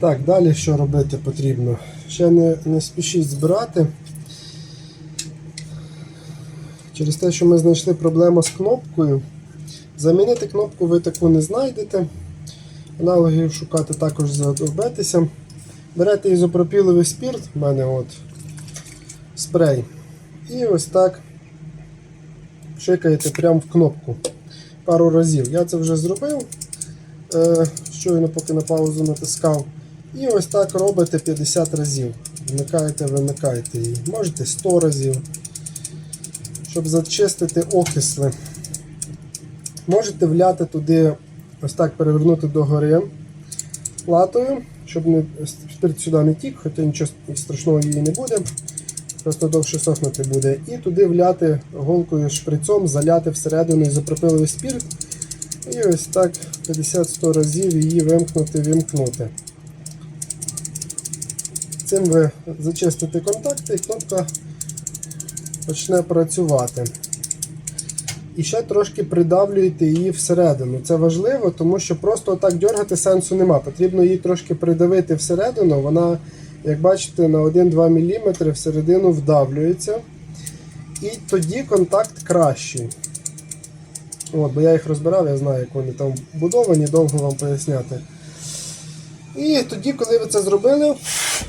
Так, далі що робити потрібно? Ще не, не спішіть збирати. Через те, що ми знайшли проблему з кнопкою. Замінити кнопку ви таку не знайдете. Аналогів шукати також задовбетеся. Берете ізопропіловий спірт, в мене от спрей. І ось так шикаєте прямо в кнопку пару разів. Я це вже зробив. Е, щойно поки на паузу натискав. І ось так робите 50 разів. Вмикаєте, вимикаєте її. Можете 100 разів. Щоб зачистити окисли. Можете вляти туди, ось так перевернути догори латою, щоб не, спирт сюди не тік, хоча нічого страшного її не буде. Просто довше сохнути буде. І туди вляти голкою шприцом, заляти всередину ізопропиловий спірт. І ось так 50-100 разів її вимкнути, вимкнути. Цим ви зачистите контакти і кнопка почне працювати. І ще трошки придавлюєте її всередину. Це важливо, тому що просто так дергати сенсу нема. Потрібно її трошки придавити всередину. Вона, як бачите, на 1-2 мм всередину вдавлюється. І тоді контакт кращий. От, бо я їх розбирав, я знаю, як вони там будовані, довго вам поясняти. І тоді, коли ви це зробили,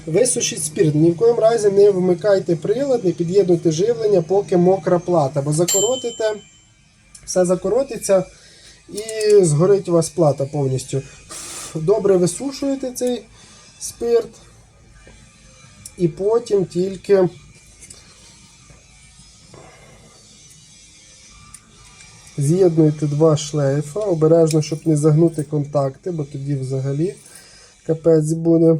висушіть спірт. Ні в коєму разі не вмикайте прилад, не під'єднуйте живлення, поки мокра плата, бо закоротите, все закоротиться і згорить у вас плата повністю. Добре висушуєте цей спирт. І потім тільки З'єднуйте два шлейфа, обережно, щоб не загнути контакти, бо тоді взагалі капець буде.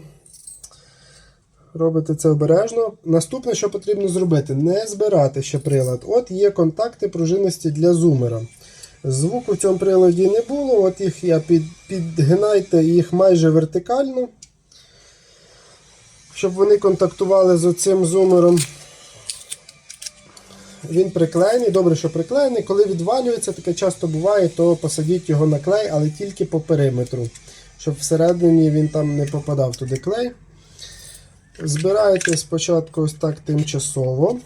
Робите це обережно. Наступне, що потрібно зробити, не збирати ще прилад. От є контакти пружинності для зумера. Звуку в цьому приладі не було, от їх я під, підгинайте їх майже вертикально, щоб вони контактували з оцим зумером. Він приклеєний, добре, що приклеєний. Коли відвалюється, таке часто буває, то посадіть його на клей, але тільки по периметру, щоб всередині він там не попадав туди клей. Збираєте спочатку ось так тимчасово.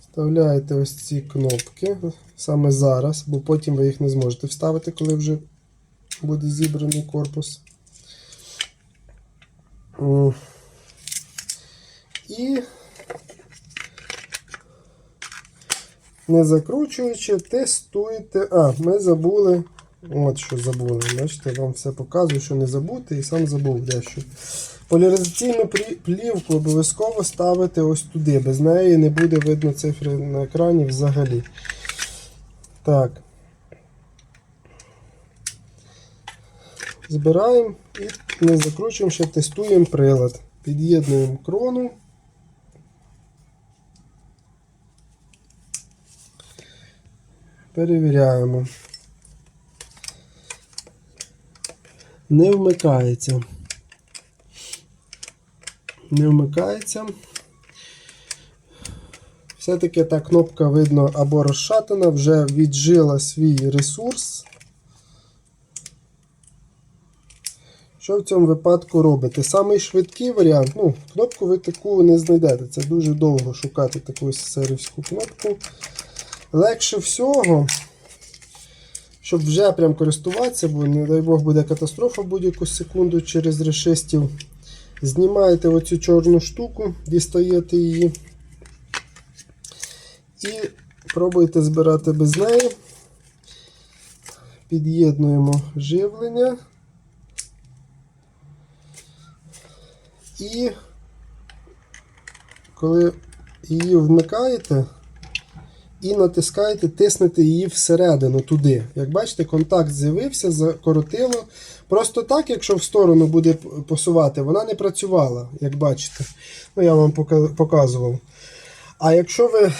Вставляєте ось ці кнопки саме зараз, бо потім ви їх не зможете вставити, коли вже буде зібраний корпус. І не закручуючи, тестуєте. А, ми забули. От що забули. Бачите, я вам все показую, що не забути, і сам забув дещо. Поляризаційну плівку обов'язково ставити ось туди. Без неї не буде видно цифри на екрані взагалі. Так. Збираємо і не закручуємо, ще тестуємо прилад. Під'єднуємо крону. Перевіряємо. Не вмикається. Не вмикається. Все-таки та кнопка видно або розшатана, вже віджила свій ресурс. Що в цьому випадку робите? Самий швидкий варіант, ну, кнопку ви таку не знайдете. Це дуже довго шукати таку серівську кнопку. Легше всього, щоб вже прям користуватися, бо, не дай Бог, буде катастрофа будь-яку секунду через решистів. Знімаєте оцю чорну штуку, дістаєте її і пробуєте збирати без неї. Під'єднуємо живлення. І коли її вмикаєте і натискаєте, тиснете її всередину туди. Як бачите, контакт з'явився, закоротило. Просто так, якщо в сторону буде посувати, вона не працювала, як бачите. Ну, я вам показував. А якщо ви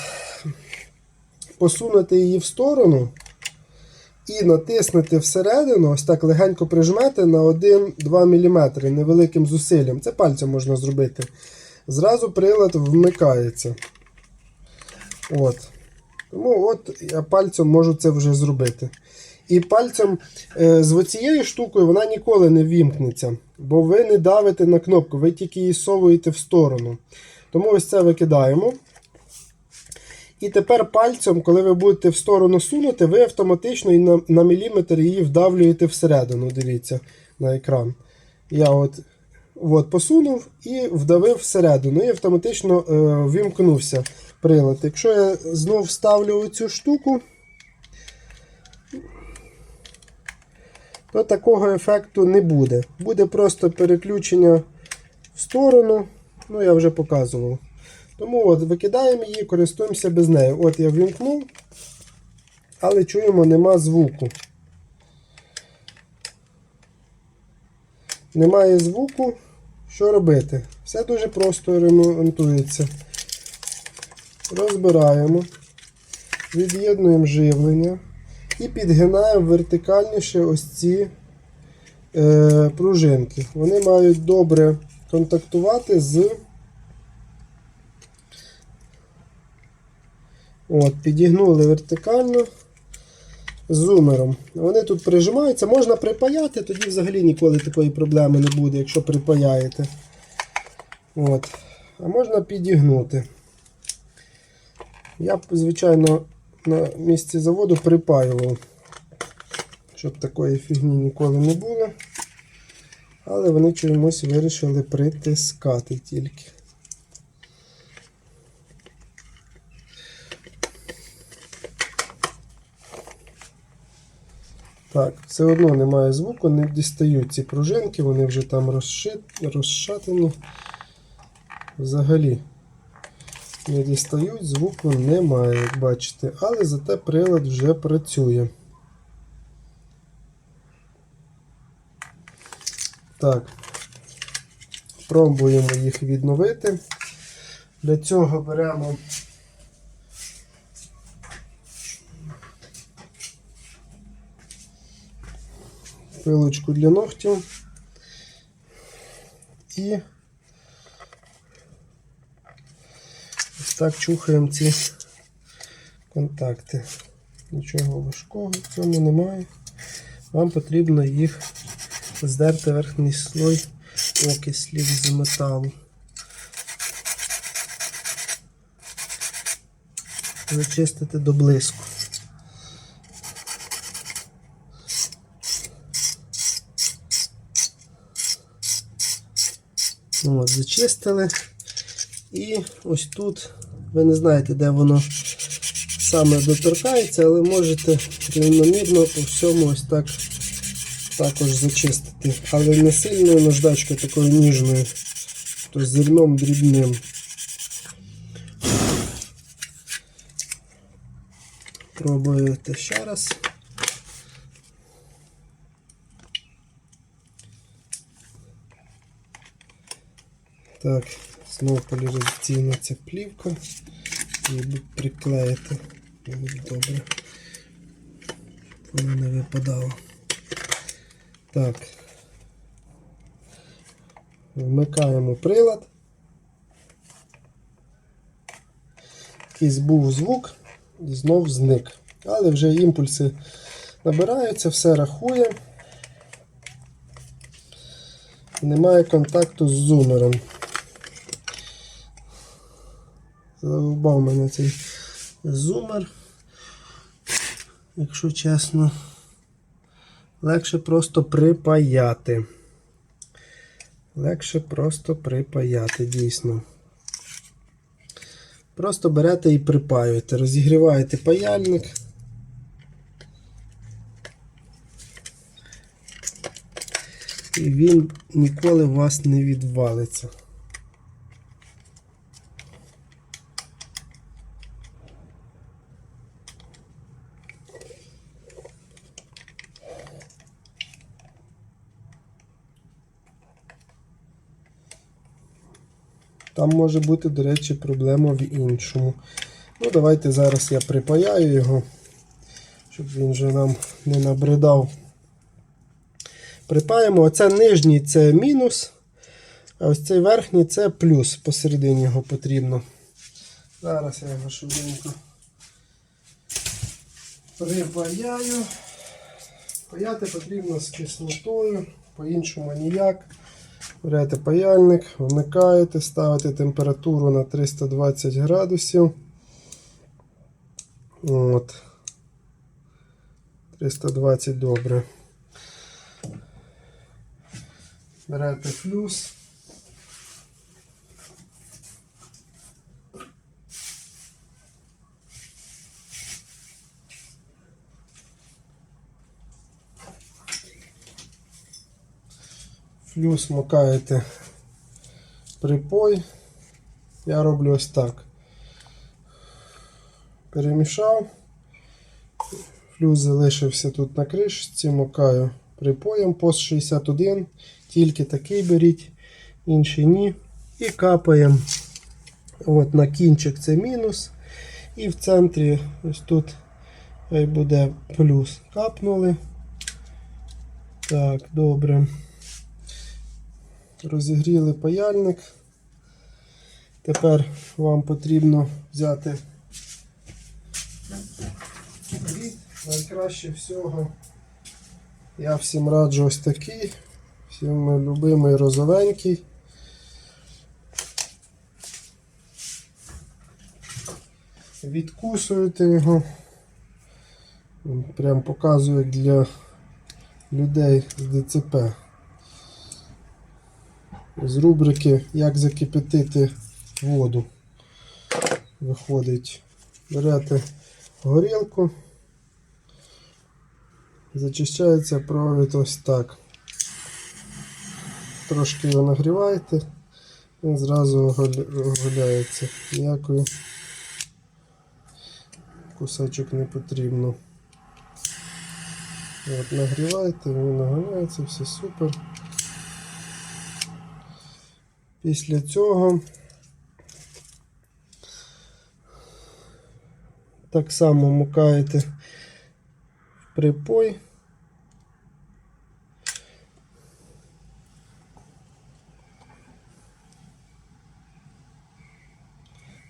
посунете її в сторону і натиснете всередину, ось так легенько прижмете на 1-2 мм невеликим зусиллям. Це пальцем можна зробити. Зразу прилад вмикається. От. Тому от я пальцем можу це вже зробити. І пальцем е, з оцією штукою вона ніколи не вімкнеться, бо ви не давите на кнопку, ви тільки її совуєте в сторону. Тому ось це викидаємо. І тепер пальцем, коли ви будете в сторону сунути, ви автоматично і на, на міліметр її вдавлюєте всередину. Дивіться на екран. Я от, от посунув і вдавив всередину, і автоматично е, вімкнувся прилад. Якщо я знов вставлю цю штуку, то такого ефекту не буде. Буде просто переключення в сторону. Ну, я вже показував. Тому от викидаємо її, користуємося без неї. От я ввімкнув, але чуємо, нема звуку. Немає звуку. Що робити? Все дуже просто ремонтується. Розбираємо, від'єднуємо живлення і підгинаємо вертикальніше ось ці е, пружинки. Вони мають добре контактувати з. От, підігнули вертикально з зумером. Вони тут прижимаються, можна припаяти, тоді взагалі ніколи такої проблеми не буде, якщо припаяєте. От. А можна підігнути. Я б, звичайно, на місці заводу припаював, щоб такої фігні ніколи не було. Але вони чомусь вирішили притискати тільки. Так, все одно немає звуку, не дістають ці пружинки, вони вже там розшит, розшатані. Взагалі не дістають, звуку немає, як бачите, але зате прилад вже працює. Так, пробуємо їх відновити. Для цього беремо пилочку для ногтів і так чухаємо ці контакти. Нічого важкого в цьому немає. Вам потрібно їх здерти верхній слой окислів з металу. Зачистити до блиску. От, зачистили. І ось тут, ви не знаєте, де воно саме доторкається, але можете рівномірно по всьому ось так також зачистити. Але не сильною наждачкою, такою ніжною, то з зерном дрібним. Пробуєте ще раз. Так, знову поляризаційна ця плівка. Її приклеїти. Буде добре. Вона не випадала. Так. Вмикаємо прилад. Якийсь був звук і знов зник. Але вже імпульси набираються, все рахує. Немає контакту з зумером. Задовбав мене цей зумер, якщо чесно. Легше просто припаяти. Легше просто припаяти, дійсно. Просто берете і припаюєте, розігріваєте паяльник. І він ніколи у вас не відвалиться. Там може бути, до речі, проблема в іншому. Ну, давайте зараз я припаяю його, щоб він вже нам не набридав. Припаємо. Оце нижній це мінус, а ось цей верхній це плюс. Посередині його потрібно. Зараз я його швиденько припаяю. Паяти потрібно з кислотою, по-іншому ніяк. Берете паяльник, вмикаєте, ставите температуру на 320 градусів. От. 320 добре. Берете флюс. Флюс макаєте припой. Я роблю ось так. Перемішав. Флюс залишився тут на кришці, макаю припоєм пост 61. Тільки такий беріть, інший ні. І капаємо. От на кінчик це мінус. І в центрі ось тут буде плюс. Капнули. Так, добре. Розігріли паяльник. Тепер вам потрібно взяти дріт. Найкраще всього. Я всім раджу ось такий. Всім любимий розовенький. Відкусуєте його. Прям показую для людей з ДЦП. З рубрики Як закипятити воду. Виходить. Берете горілку. Зачищається провід ось так. Трошки його нагріваєте, він зразу оголяється. Ніякої кусочок не потрібно. От, нагріваєте, він оголяється, все супер. Після цього так само мукаєте в припой.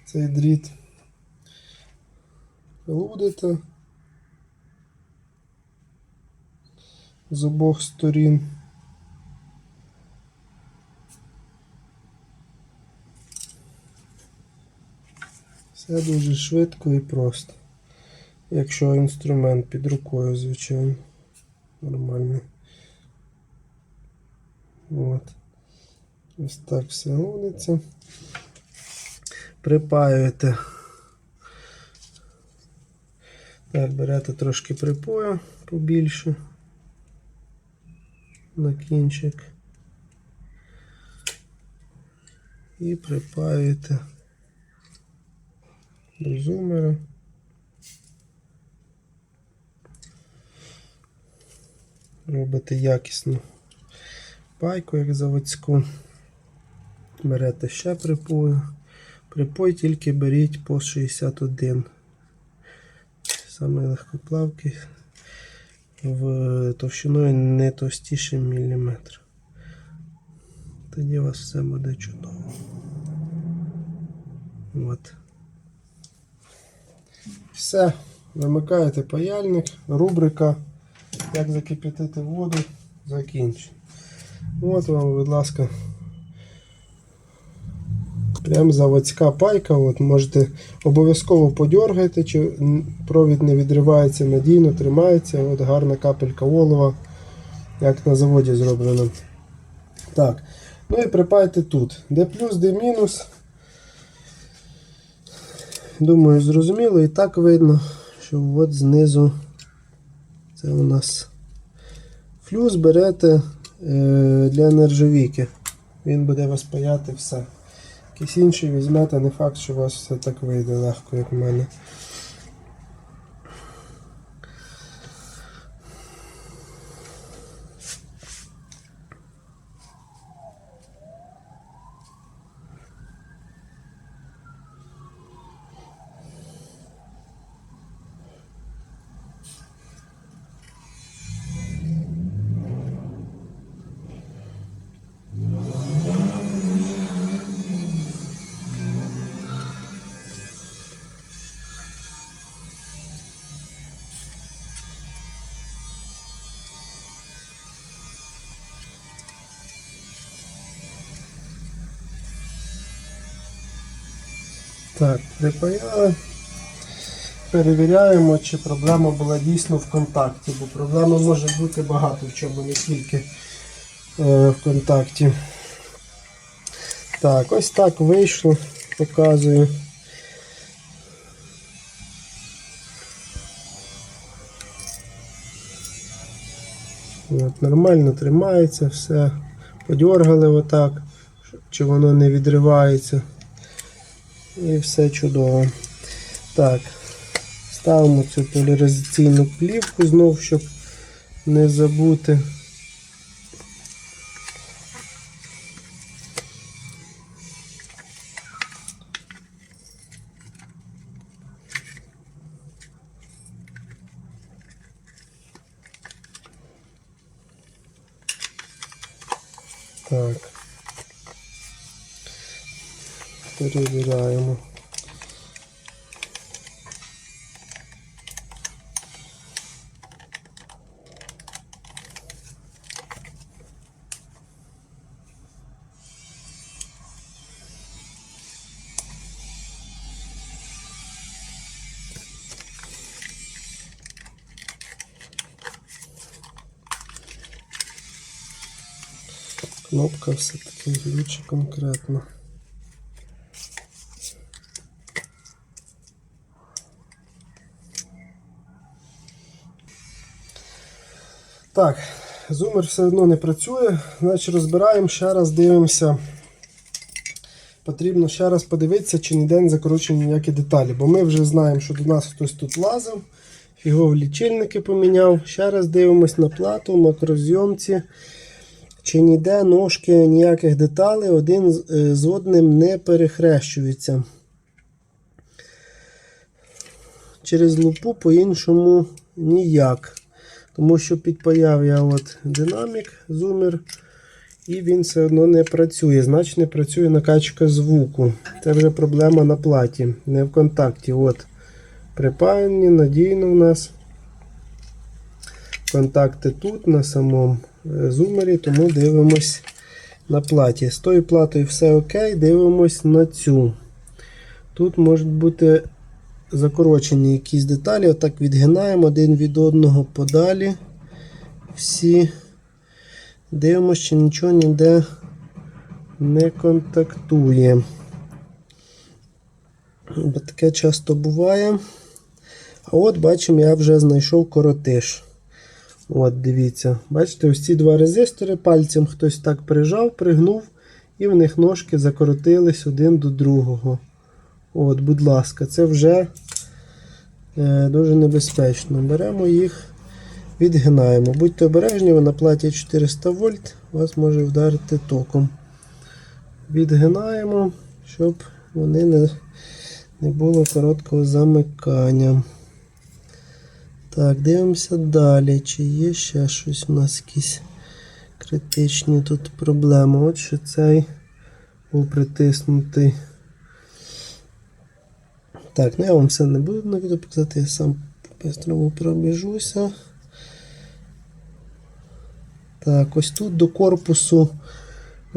Цей дріт лудите з обох сторін. Все дуже швидко і просто. Якщо інструмент під рукою, звичайно. Нормально. От. Ось так все лудиться. Припаюєте. Так, берете трошки припою побільше. На кінчик. І припаюєте до зумера. Робите якісну пайку, як заводську. Берете ще припою. Припой тільки беріть по 61. Саме легкоплавкий в товщиною не товстіше міліметр. Тоді у вас все буде чудово. От. Все, вимикаєте паяльник, рубрика Як закипятити воду закінчена. От вам, будь ласка, прям заводська пайка. От Можете обов'язково подергайте, чи провід не відривається надійно, тримається. От гарна капелька олова, як на заводі зроблено. Так. Ну і припайте тут. Де плюс, де мінус. Думаю, зрозуміло. І так видно, що от знизу це у нас флюс берете е, для нержавійки. Він буде вас паяти все. Якийсь інший візьмете, не факт, що у вас все так вийде легко, як в мене. Так, припаяли. Перевіряємо, чи проблема була дійсно в контакті, бо проблема може бути багато в чому, не тільки е, в контакті. Так, ось так вийшло, показую. От, нормально тримається все. Подьоргали отак, чи воно не відривається. І все чудово. Так, ставимо цю поляризаційну плівку знов, щоб не забути. Так. Перевіряємо. Кнопка все-таки глюче конкретно. Так, зумер все одно не працює, значить розбираємо, ще раз дивимося. Потрібно ще раз подивитися, чи ніде не закручені ніякі деталі, бо ми вже знаємо, що до нас хтось тут лазив, фігові лічильники поміняв. Ще раз дивимось на плату, макрозйомці. Чи ніде ножки ніяких деталей один е, з одним не перехрещуються. Через лупу по-іншому ніяк. Тому що підпаяв я от динамік, зумер, і він все одно не працює. Значить не працює накачка звуку. Це вже проблема на платі, не в контакті. От Припаяні, надійно в нас. Контакти тут на самому е, зумері, тому дивимось на платі. З тою платою все окей, дивимось на цю. Тут можуть бути закорочені якісь деталі. Отак відгинаємо один від одного подалі. Всі. Дивимося, чи нічого ніде не контактує. Бо таке часто буває. А от бачимо, я вже знайшов коротиш. От, дивіться. Бачите, ось ці два резистори пальцем хтось так прижав, пригнув, і в них ножки закоротились один до другого. От, будь ласка, це вже е, дуже небезпечно. Беремо їх, відгинаємо. Будьте обережні, ви на платі 400 вольт, вас може вдарити током. Відгинаємо, щоб вони не, не було короткого замикання. Так, дивимося далі. Чи є ще щось у нас якісь критичні тут проблеми. От що цей був притиснутий. Так, ну я вам все не буду на відео показати, я сам по-бистрому пробіжуся. Так, ось тут до корпусу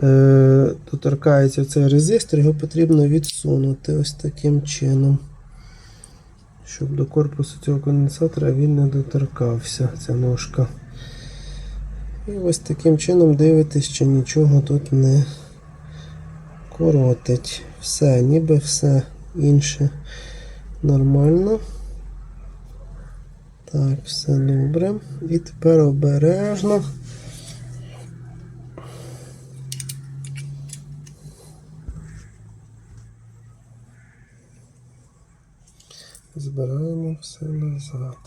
е, доторкається цей резистор, його потрібно відсунути ось таким чином. Щоб до корпусу цього конденсатора він не доторкався, ця ножка. І ось таким чином дивитесь, чи нічого тут не коротить. Все, ніби все інше нормально. Так, все добре. І тепер обережно. Збираємо все назад.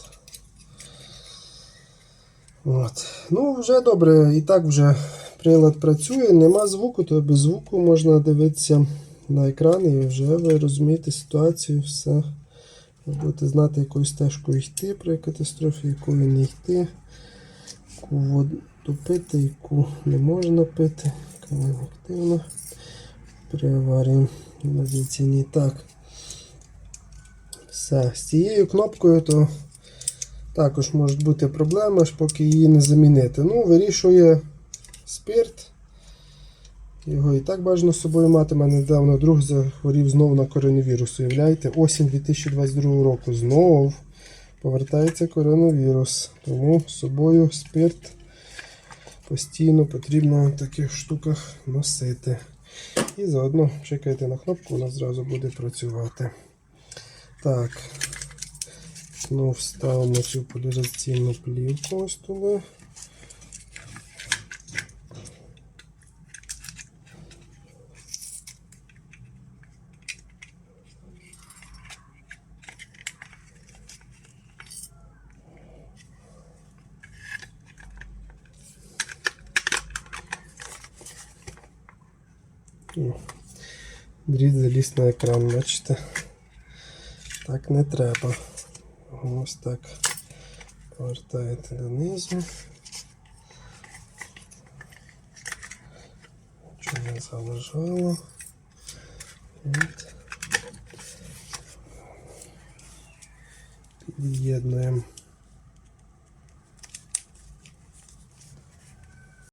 От. Ну, вже добре, і так вже прилад працює, нема звуку, то без звуку можна дивитися на екран і вже ви розумієте ситуацію, все. Ви будете знати, якою стежкою йти при катастрофі, якою не йти, яку воду пити, яку не можна пити, яка не активна при аварії навіцяній. Так. Все, з цією кнопкою то також можуть бути проблеми, аж поки її не замінити. Ну, вирішує спирт. Його і так бажано з собою мати. У мене недавно друг захворів знову на коронавірус. Уявляєте, осінь 2022 року знов повертається коронавірус. Тому з собою спирт постійно потрібно в таких штуках носити. І заодно чекайте на кнопку, вона зразу буде працювати. Так. Ну, вставимо цю поляризаційну плівку ось туди. Дріт заліз на екран, бачите? Так не треба. Ось так повертаєте донизу. Нічого не заважало.